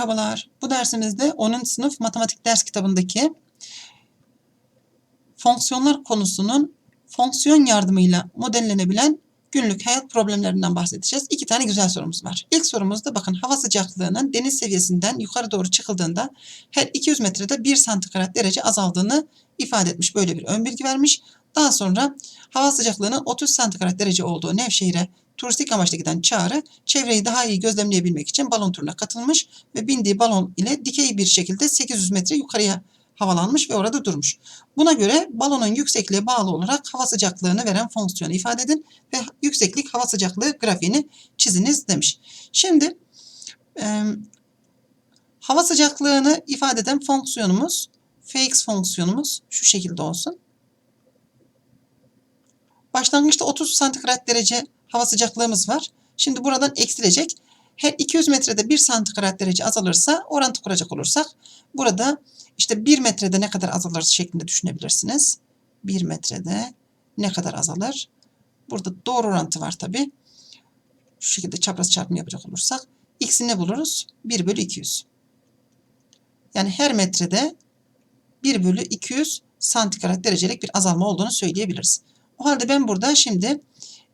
Merhabalar. Bu dersimizde 10. sınıf matematik ders kitabındaki fonksiyonlar konusunun fonksiyon yardımıyla modellenebilen günlük hayat problemlerinden bahsedeceğiz. İki tane güzel sorumuz var. İlk sorumuzda bakın hava sıcaklığının deniz seviyesinden yukarı doğru çıkıldığında her 200 metrede 1 santigrat derece azaldığını ifade etmiş. Böyle bir ön bilgi vermiş. Daha sonra hava sıcaklığının 30 santigrat derece olduğu Nevşehir'e turistik amaçla giden Çağrı çevreyi daha iyi gözlemleyebilmek için balon turuna katılmış ve bindiği balon ile dikey bir şekilde 800 metre yukarıya havalanmış ve orada durmuş. Buna göre balonun yüksekliğe bağlı olarak hava sıcaklığını veren fonksiyonu ifade edin ve yükseklik hava sıcaklığı grafiğini çiziniz demiş. Şimdi e, hava sıcaklığını ifade eden fonksiyonumuz fx fonksiyonumuz şu şekilde olsun. Başlangıçta 30 santigrat derece hava sıcaklığımız var. Şimdi buradan eksilecek. Her 200 metrede 1 santigrat derece azalırsa orantı kuracak olursak burada işte 1 metrede ne kadar azalır şeklinde düşünebilirsiniz. 1 metrede ne kadar azalır? Burada doğru orantı var tabi. Şu şekilde çapraz çarpımı yapacak olursak x'i ne buluruz? 1 bölü 200. Yani her metrede 1 bölü 200 santigrat derecelik bir azalma olduğunu söyleyebiliriz. O halde ben burada şimdi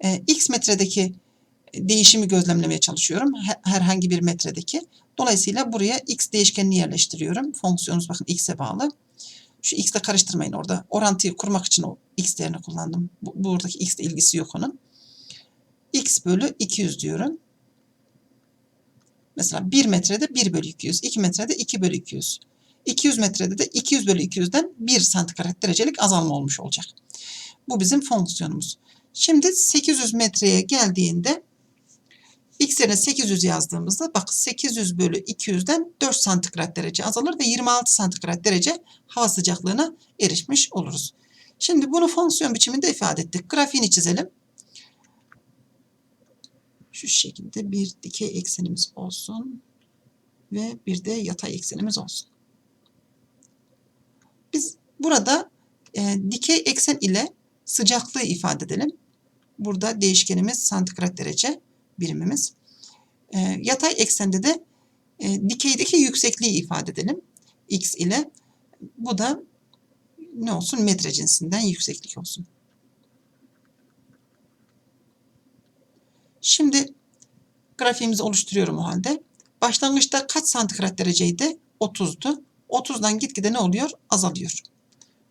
e, x metredeki değişimi gözlemlemeye çalışıyorum. Herhangi bir metredeki. Dolayısıyla buraya x değişkenini yerleştiriyorum. Fonksiyonumuz bakın x'e bağlı. Şu x ile karıştırmayın orada. Orantıyı kurmak için o x değerini kullandım. Bu, buradaki x ile ilgisi yok onun. x bölü 200 diyorum. Mesela 1 metrede 1 bölü 200. 2 metrede 2 bölü 200. 200 metrede de 200 bölü 200'den 1 santigrat derecelik azalma olmuş olacak. Bu bizim fonksiyonumuz. Şimdi 800 metreye geldiğinde x yerine 800 yazdığımızda bak 800 bölü 200'den 4 santigrat derece azalır ve 26 santigrat derece hava sıcaklığına erişmiş oluruz. Şimdi bunu fonksiyon biçiminde ifade ettik. Grafiğini çizelim. Şu şekilde bir dikey eksenimiz olsun ve bir de yatay eksenimiz olsun. Biz burada e, dikey eksen ile sıcaklığı ifade edelim. Burada değişkenimiz santigrat derece birimimiz. E, yatay eksende de e, dikeydeki yüksekliği ifade edelim. X ile. Bu da ne olsun? Metre cinsinden yükseklik olsun. Şimdi grafiğimizi oluşturuyorum o halde. Başlangıçta kaç santigrat dereceydi? 30'du. 30'dan gitgide ne oluyor? Azalıyor.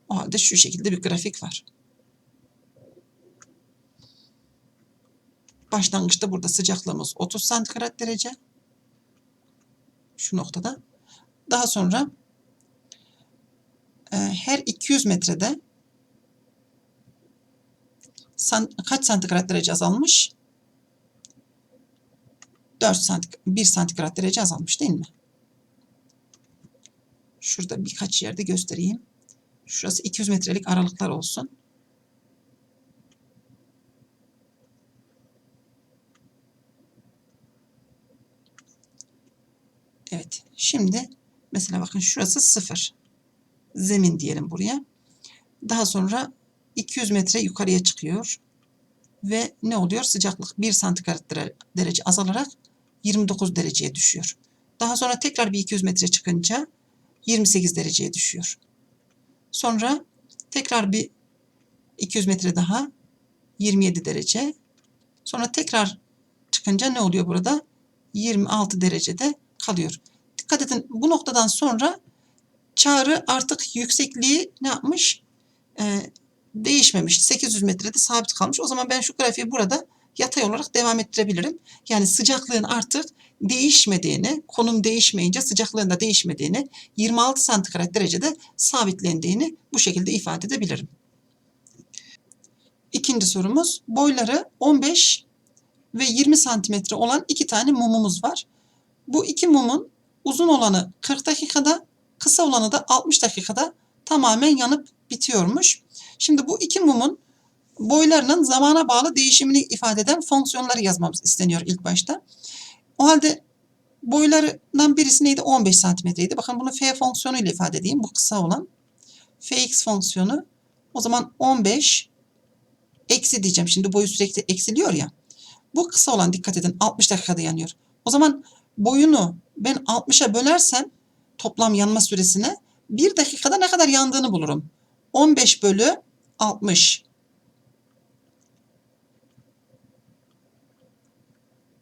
O halde şu şekilde bir grafik var. Başlangıçta burada sıcaklığımız 30 santigrat derece. Şu noktada. Daha sonra e, her 200 metrede san, kaç santigrat derece azalmış? 4 santig 1 santigrat derece azalmış değil mi? Şurada birkaç yerde göstereyim. Şurası 200 metrelik aralıklar olsun. Evet. Şimdi mesela bakın şurası 0. Zemin diyelim buraya. Daha sonra 200 metre yukarıya çıkıyor. Ve ne oluyor? Sıcaklık 1 santigrat derece azalarak 29 dereceye düşüyor. Daha sonra tekrar bir 200 metre çıkınca 28 dereceye düşüyor. Sonra tekrar bir 200 metre daha 27 derece. Sonra tekrar çıkınca ne oluyor burada? 26 derecede kalıyor. Dikkat edin bu noktadan sonra çağrı artık yüksekliği ne yapmış? Ee, değişmemiş. 800 metrede sabit kalmış. O zaman ben şu grafiği burada yatay olarak devam ettirebilirim. Yani sıcaklığın artık değişmediğini, konum değişmeyince sıcaklığın da değişmediğini, 26 santigrat derecede sabitlendiğini bu şekilde ifade edebilirim. İkinci sorumuz boyları 15 ve 20 santimetre olan iki tane mumumuz var. Bu iki mumun uzun olanı 40 dakikada, kısa olanı da 60 dakikada tamamen yanıp bitiyormuş. Şimdi bu iki mumun boylarının zamana bağlı değişimini ifade eden fonksiyonları yazmamız isteniyor ilk başta. O halde boylarından birisi neydi? 15 santimetreydi. Bakın bunu f fonksiyonu ile ifade edeyim. Bu kısa olan. fx fonksiyonu. O zaman 15 eksi diyeceğim. Şimdi boyu sürekli eksiliyor ya. Bu kısa olan dikkat edin 60 dakikada yanıyor. O zaman boyunu ben 60'a bölersem toplam yanma süresine 1 dakikada ne kadar yandığını bulurum. 15 bölü 60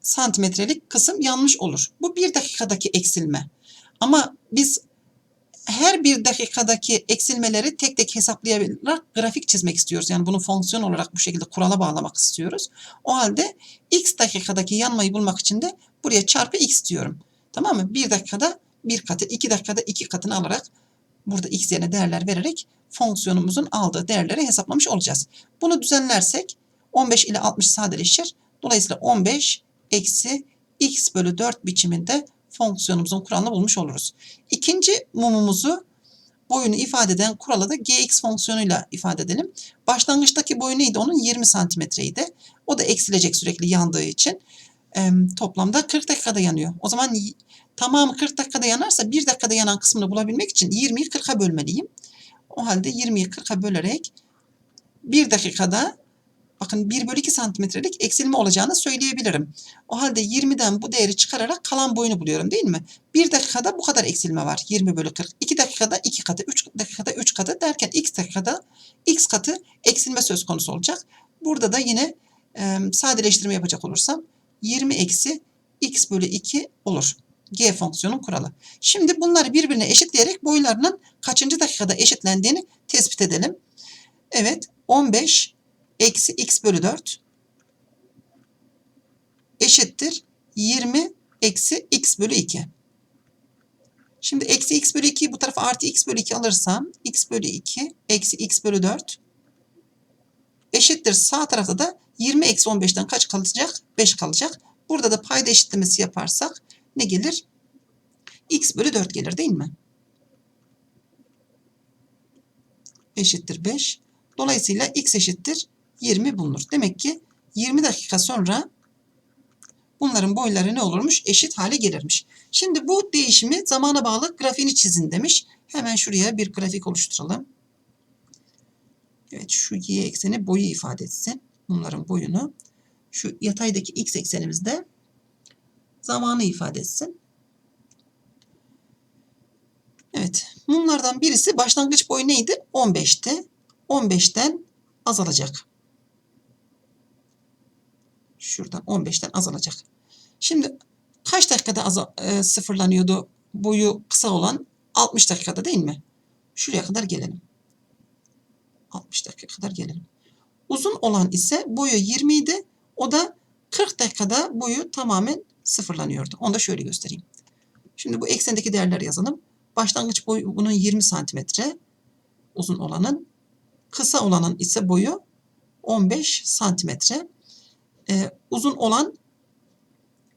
santimetrelik kısım yanmış olur. Bu 1 dakikadaki eksilme. Ama biz her bir dakikadaki eksilmeleri tek tek hesaplayarak grafik çizmek istiyoruz. Yani bunu fonksiyon olarak bu şekilde kurala bağlamak istiyoruz. O halde x dakikadaki yanmayı bulmak için de buraya çarpı x diyorum. Tamam mı? Bir dakikada bir katı, iki dakikada iki katını alarak burada x yerine değerler vererek fonksiyonumuzun aldığı değerleri hesaplamış olacağız. Bunu düzenlersek 15 ile 60 sadeleşir. Dolayısıyla 15 eksi x bölü 4 biçiminde fonksiyonumuzun kuralını bulmuş oluruz. İkinci mumumuzu boyunu ifade eden kuralı da gx fonksiyonuyla ifade edelim. Başlangıçtaki boyu neydi? Onun 20 santimetreydi. O da eksilecek sürekli yandığı için. Toplamda 40 dakikada yanıyor. O zaman tamamı 40 dakikada yanarsa 1 dakikada yanan kısmını bulabilmek için 20'yi 40'a bölmeliyim. O halde 20'yi 40'a bölerek 1 dakikada bakın 1 bölü 2 santimetrelik eksilme olacağını söyleyebilirim. O halde 20'den bu değeri çıkararak kalan boyunu buluyorum değil mi? 1 dakikada bu kadar eksilme var. 20 bölü 40. 2 dakikada 2 katı, 3 dakikada 3 katı derken x dakikada x katı eksilme söz konusu olacak. Burada da yine e, sadeleştirme yapacak olursam 20 eksi x bölü 2 olur. G fonksiyonun kuralı. Şimdi bunları birbirine eşitleyerek boylarının kaçıncı dakikada eşitlendiğini tespit edelim. Evet 15 eksi x bölü 4 eşittir 20 eksi x bölü 2. Şimdi eksi x bölü 2'yi bu tarafa artı x bölü 2 alırsam x bölü 2 eksi x bölü 4 eşittir sağ tarafta da 20 eksi 15'ten kaç kalacak? 5 kalacak. Burada da payda eşitlemesi yaparsak ne gelir? x bölü 4 gelir değil mi? Eşittir 5. Dolayısıyla x eşittir 20 bulunur. Demek ki 20 dakika sonra bunların boyları ne olurmuş? Eşit hale gelirmiş. Şimdi bu değişimi zamana bağlı grafiğini çizin demiş. Hemen şuraya bir grafik oluşturalım. Evet şu y ekseni boyu ifade etsin. Bunların boyunu. Şu yataydaki x eksenimiz de zamanı ifade etsin. Evet. Mumlardan birisi başlangıç boyu neydi? 15'ti. 15'ten azalacak. Şuradan 15'ten azalacak. Şimdi kaç dakikada e, sıfırlanıyordu boyu kısa olan? 60 dakikada değil mi? Şuraya kadar gelelim. 60 dakika kadar gelelim. Uzun olan ise boyu 20 idi. O da 40 dakikada boyu tamamen sıfırlanıyordu. Onu da şöyle göstereyim. Şimdi bu eksendeki değerleri yazalım. Başlangıç boyu bunun 20 santimetre uzun olanın. Kısa olanın ise boyu 15 santimetre. Ee, uzun olan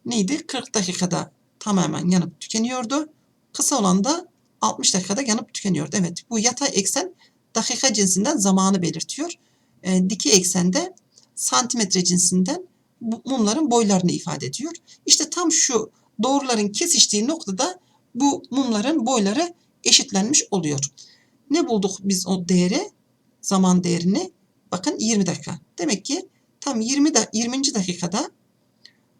neydi? 40 dakikada tamamen yanıp tükeniyordu. Kısa olan da 60 dakikada yanıp tükeniyordu. Evet bu yatay eksen dakika cinsinden zamanı belirtiyor. E, dikey eksende santimetre cinsinden mumların boylarını ifade ediyor. İşte tam şu doğruların kesiştiği noktada bu mumların boyları eşitlenmiş oluyor. Ne bulduk biz o değeri? Zaman değerini. Bakın 20 dakika. Demek ki tam 20 da 20. dakikada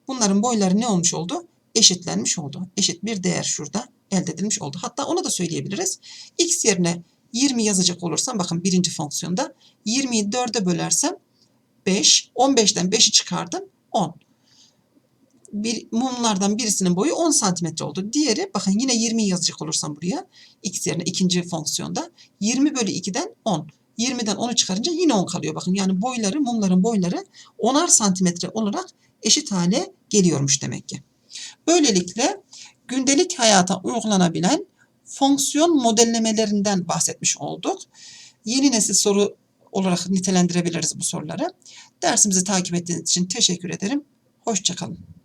bunların boyları ne olmuş oldu? Eşitlenmiş oldu. Eşit bir değer şurada elde edilmiş oldu. Hatta onu da söyleyebiliriz. X yerine 20 yazacak olursam bakın birinci fonksiyonda 20'yi 4'e bölersem 5. 15'ten 5'i çıkardım 10 bir, mumlardan birisinin boyu 10 santimetre oldu. Diğeri bakın yine 20 yazacak olursam buraya x yerine ikinci fonksiyonda 20 bölü 2'den 10. 20'den 10'u çıkarınca yine 10 kalıyor. Bakın yani boyları mumların boyları 10'ar santimetre olarak eşit hale geliyormuş demek ki. Böylelikle gündelik hayata uygulanabilen fonksiyon modellemelerinden bahsetmiş olduk. Yeni nesil soru olarak nitelendirebiliriz bu soruları. Dersimizi takip ettiğiniz için teşekkür ederim. Hoşçakalın.